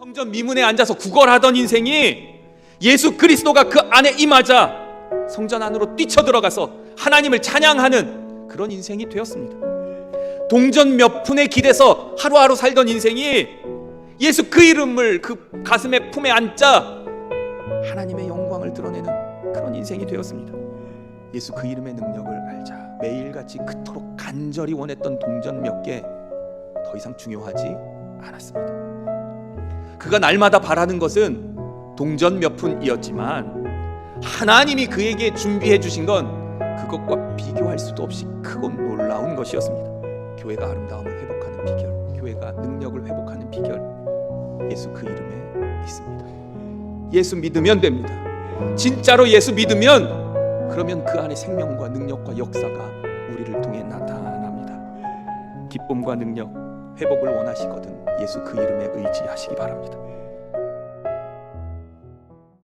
성전 미문에 앉아서 구걸하던 인생이 예수 그리스도가 그 안에 임하자 성전 안으로 뛰쳐 들어가서 하나님을 찬양하는 그런 인생이 되었습니다. 동전 몇 푼의 길에서 하루하루 살던 인생이 예수 그 이름을 그 가슴에 품에 안자 하나님의 영광을 드러내는 그런 인생이 되었습니다. 예수 그 이름의 능력을 알자 매일같이 그토록 간절히 원했던 동전 몇 개 더 이상 중요하지 않았습니다. 그가 날마다 바라는 것은 동전 몇 푼이었지만 하나님이 그에게 준비해 주신 건 그것과 비교할 수도 없이 크고 놀라운 것이었습니다. 교회가 아름다움을 회복하는 비결, 교회가 능력을 회복하는 비결, 예수 그 이름에 있습니다. 예수 믿으면 됩니다. 진짜로 예수 믿으면 그러면 그 안에 생명과 능력과 역사가 우리를 통해 나타납니다. 기쁨과 능력, 회복을 원하시거든 예수 그 이름에 의지하시기 바랍니다.